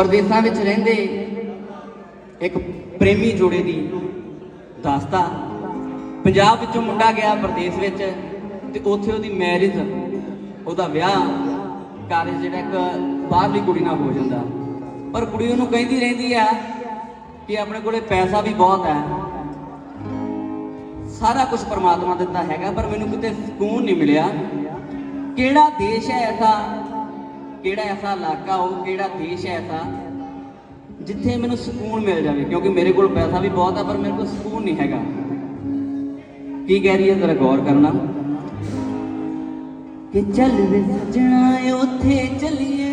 ਪਰਦੇਸਾਂ ਵਿੱਚ ਰਹਿੰਦੇ ਇੱਕ ਪ੍ਰੇਮੀ ਜੋੜੇ ਦੀ ਦਾਸਤਾ। ਪੰਜਾਬ ਵਿੱਚੋਂ ਮੁੰਡਾ ਗਿਆ ਪ੍ਰਦੇਸ ਵਿੱਚ ਤੇ ਉੱਥੇ ਉਹਦੀ ਮੈਰਿਜ ਉਹਦਾ ਵਿਆਹ ਕਾਰਜ ਜਿਹੜਾ ਇੱਕ ਬਾਹਰਲੀ ਕੁੜੀ ਨਾਲ ਹੋ ਜਾਂਦਾ। ਪਰ ਕੁੜੀ ਉਹਨੂੰ ਕਹਿੰਦੀ ਰਹਿੰਦੀ ਆ ਕਿ ਆਪਣੇ ਕੋਲੇ ਪੈਸਾ ਵੀ ਬਹੁਤ ਹੈ। ਸਾਰਾ ਕੁਝ ਪਰਮਾਤਮਾ ਦਿੱਤਾ ਹੈਗਾ, ਪਰ ਮੈਨੂੰ ਕਿਤੇ ਸਕੂਨ ਨਹੀਂ ਮਿਲਿਆ। ਕਿਹੜਾ ਦੇਸ਼ ਹੈ ਐਸਾ ਕਿਹੜਾ ਐਸਾ ਇਲਾਕਾ ਹੋ ਕਿਹੜਾ ਦੇਸ਼ ਹੈ ਐਸਾ, ਜਿੱਥੇ ਮੈਨੂੰ ਸਕੂਨ ਮਿਲ ਜਾਵੇ, ਕਿਉਂਕਿ ਮੇਰੇ ਕੋਲ ਪੈਸਾ ਵੀ ਬਹੁਤ ਹੈ ਪਰ ਮੇਰੇ ਕੋਲ ਸਕੂਨ ਨਹੀਂ ਹੈਗਾ। ਕੀ ਕਹਿ ਰਹੀ ਹੈ, ਜ਼ਰਾ ਗੌਰ ਕਰਨਾ। ਕਿ ਚੱਲ ਵੇ ਸਜਣਾ, ਉੱਥੇ ਚੱਲੀਏ।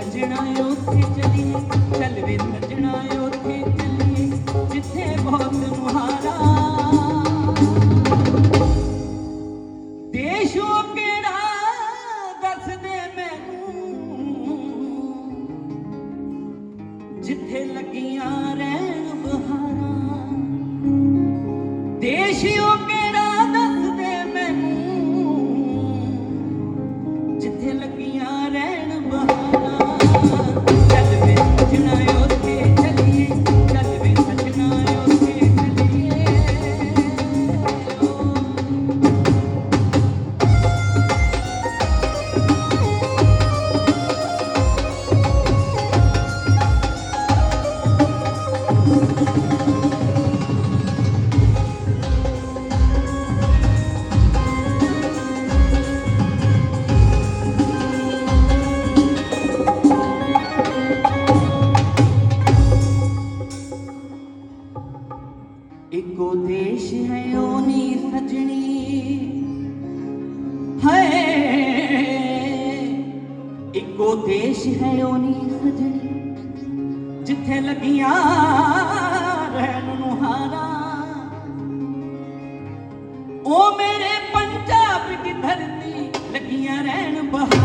ਸਜਣਾ ਉੱਥੇ ਚੱਲੀਏ ਚੱਲ ਵੇ ਸਜਣਾ ਉੱਥੇ ਚੱਲੀਏ, ਜਿੱਥੇ ਬਹੁਤ ਮੁਹਾਰਾ। ਦੇਸ਼ੋ ਕਿਹੜਾ ਦੱਸਦੇ ਮੈਨੂੰ? ਜਿੱਥੇ ਲੱਗੀਆਂ ਰਹਿ ਇੱਕੋ ਦੇਸ਼ ਹੈ ਉਹ ਨੀ ਸਜਣੀ, ਜਿੱਥੇ ਲੱਗੀਆਂ ਰਹਿਣ ਨੂੰ ਹਾਰਾਂ। ਉਹ ਮੇਰੇ ਪੰਜਾਬ ਦੀ ਧਰਤੀ ਲੱਗੀਆਂ ਰਹਿਣ ਬਹਾਰਾਂ।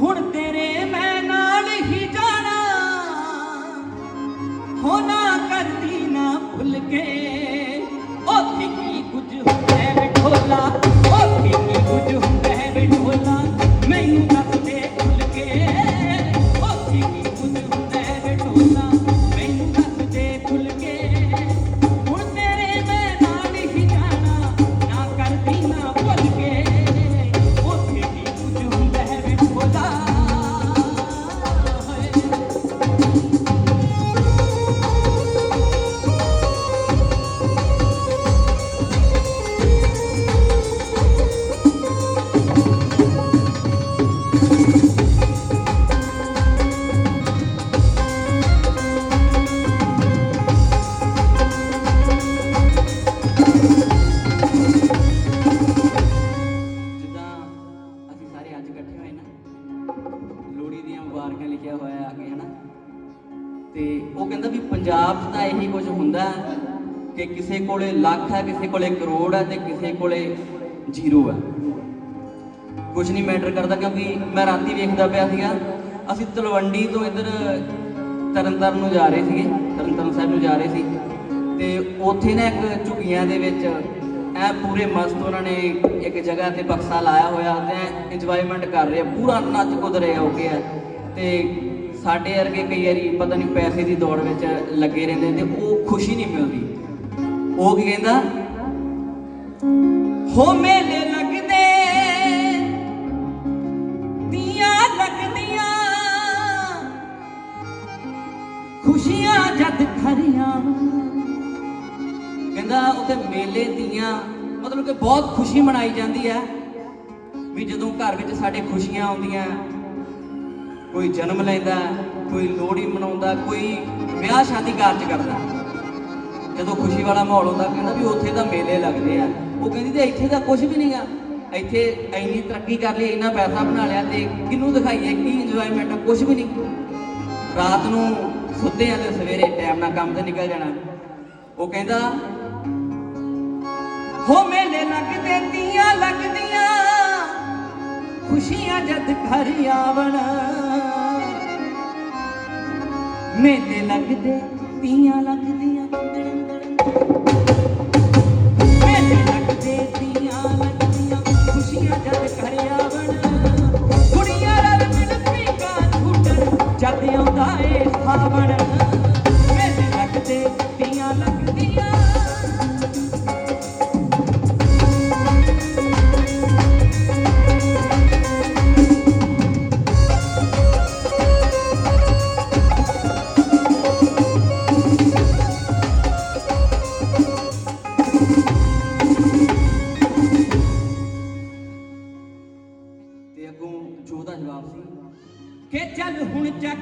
ਹੁਣ ਤੇਰੇ ਮੈਂ ਨਾਲ ਹੀ ਜਾਣਾ। ਹੋਣਾ ਕਰਦੀ ਨਾ ਭੁੱਲ ਕੇ। ਉੱਥੇ ਕੀ ਕੁਝ ਹੁੰਦਾ ਹੈ ਵੇਖੋਲਾ ਉਥੇ ਕੀ ਕੁਝ ਹੁੰਦਾ ਹੈ ਮੈਨੂੰ ਦੱਸ ਉਹ ਕਹਿੰਦਾ ਵੀ ਪੰਜਾਬ 'ਚ ਤਾਂ ਇਹੀ ਕੁਝ ਹੁੰਦਾ ਕਿ ਕਿਸੇ ਕੋਲੇ ਲੱਖ ਹੈ, ਕਿਸੇ ਕੋਲੇ ਕਰੋੜ ਹੈ ਤੇ ਕਿਸੇ ਕੋਲੇ ਜ਼ੀਰੋ ਹੈ। ਕੁਝ ਨਹੀਂ ਮੈਟਰ ਕਰਦਾ ਕਿਉਂਕਿ ਮੈਂ ਰਾਤੀ ਵੇਖਦਾ ਪਿਆ ਸੀਗਾ, ਅਸੀਂ ਤਲਵੰਡੀ ਤੋਂ ਇੱਧਰ ਤਰਨਤਾਰਨ ਨੂੰ ਜਾ ਰਹੇ ਸੀਗੇ, ਤਰਨਤਾਰਨ ਸਾਹਿਬ ਨੂੰ ਜਾ ਰਹੇ ਸੀ ਤੇ ਉੱਥੇ ਨਾ ਇੱਕ ਝੁੱਗੀਆਂ ਦੇ ਵਿੱਚ ਐ ਪੂਰੇ ਮਸਤ ਉਹਨਾਂ ਨੇ ਇੱਕ ਜਗ੍ਹਾ ਤੇ ਬਕਸਾ ਲਾਇਆ ਹੋਇਆ ਤੇ ਇੰਜੋਇਮੈਂਟ ਕਰ ਰਹੇ ਆ, ਪੂਰਾ ਨੱਚ ਕੁੱਦ ਰਹੇ ਹੋ ਕੇ ਗਿਆ ਤੇ ਸਾਡੇ ਵਰਗੇ ਕਈ ਵਾਰੀ ਪਤਾ ਨਹੀਂ ਪੈਸੇ ਦੀ ਦੌੜ ਵਿੱਚ ਲੱਗੇ ਰਹਿੰਦੇ ਤੇ ਉਹ ਖੁਸ਼ੀ ਨਹੀਂ ਮਿਲਦੀ। ਉਹ ਕੀ ਕਹਿੰਦਾ? ਹੋ ਮੇਲੇ ਲੱਗਦੇ ਦੀਆਂ ਲੱਗਦੀਆਂ, ਖੁਸ਼ੀਆਂ ਜਦ ਖਰੀਆਂ। ਉੱਥੇ ਮੇਲੇ ਦੀਆਂ ਮਤਲਬ ਕਿ ਬਹੁਤ ਖੁਸ਼ੀ ਮਨਾਈ ਜਾਂਦੀ ਹੈ ਵੀ ਜਦੋਂ ਘਰ ਵਿੱਚ ਸਾਡੇ ਖੁਸ਼ੀਆਂ ਆਉਂਦੀਆਂ ਕੋਈ ਜਨਮ ਲੈਂਦਾ, ਕੋਈ ਲੋਹੜੀ ਮਨਾਉਂਦਾ, ਕੋਈ ਵਿਆਹ ਸ਼ਾਦੀ ਕਾਰਜ ਕਰਦਾ। ਜਦੋਂ ਖੁਸ਼ੀ ਵਾਲਾ ਮਾਹੌਲ ਹੁੰਦਾ, ਕਹਿੰਦਾ ਵੀ ਉੱਥੇ ਤਾਂ ਮੇਲੇ ਲੱਗਦੇ ਆ। ਉਹ ਕਹਿੰਦੀ ਤੇ ਇੱਥੇ ਤਾਂ ਕੁਝ ਵੀ ਨਹੀਂਗਾ। ਇੱਥੇ ਇੰਨੀ ਤਰੱਕੀ ਕਰ ਲਈ, ਇੰਨਾ ਪੈਸਾ ਬਣਾ ਲਿਆ ਤੇ ਕਿਹਨੂੰ ਦਿਖਾਈਏ, ਕੀ ਇੰਜੋਇਮੈਂਟ ਆ ਕੁਝ ਵੀ ਨਹੀਂ। ਰਾਤ ਨੂੰ ਸੁੱਤੇ ਆ ਤੇ ਸਵੇਰੇ ਟਾਈਮ ਨਾਲ ਕੰਮ ਤੇ ਨਿਕਲ ਜਾਣਾ। ਉਹ ਕਹਿੰਦਾ, ਹੋ ਮੇਲੇ ਲੱਗਦੇ, ਤੀਆਂ ਲੱਗਦੇ ਖੁਸ਼ੀਆਂ ਜਦ ਘਰ ਆਵਣ। ਮੇਲੇ ਲੱਗਦੇ ਤੀਆਂ ਲੱਗਦੀਆਂ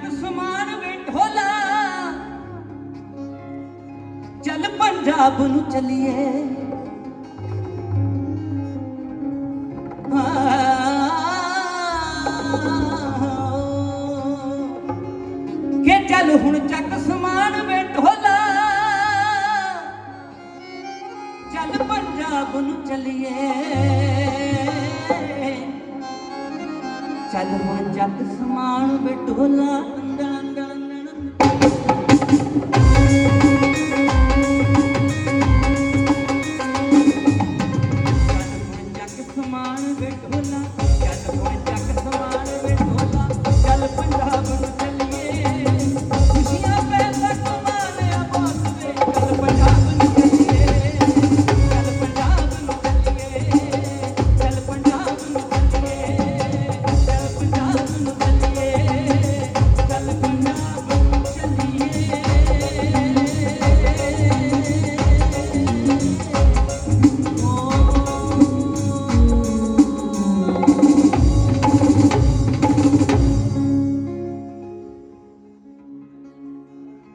ਹੁਣ ਸਮਾਨ ਵੇ ਢੋਲਾ। ਚੱਲ ਪੰਜਾਬ ਨੂੰ ਚੱਲੀਏ। ਕਿ ਚੱਲ ਹੁਣ ਚੱਕ ਸਮਾਨ ਵੇ ਢੋਲਾ। ਚੱਲ ਪੰਜਾਬ ਨੂੰ ਚੱਲੀਏ। ਚੱਲ ਹੁਣ ਜੱਟ ਸਮਾਨ ਬਟੋਲਾ।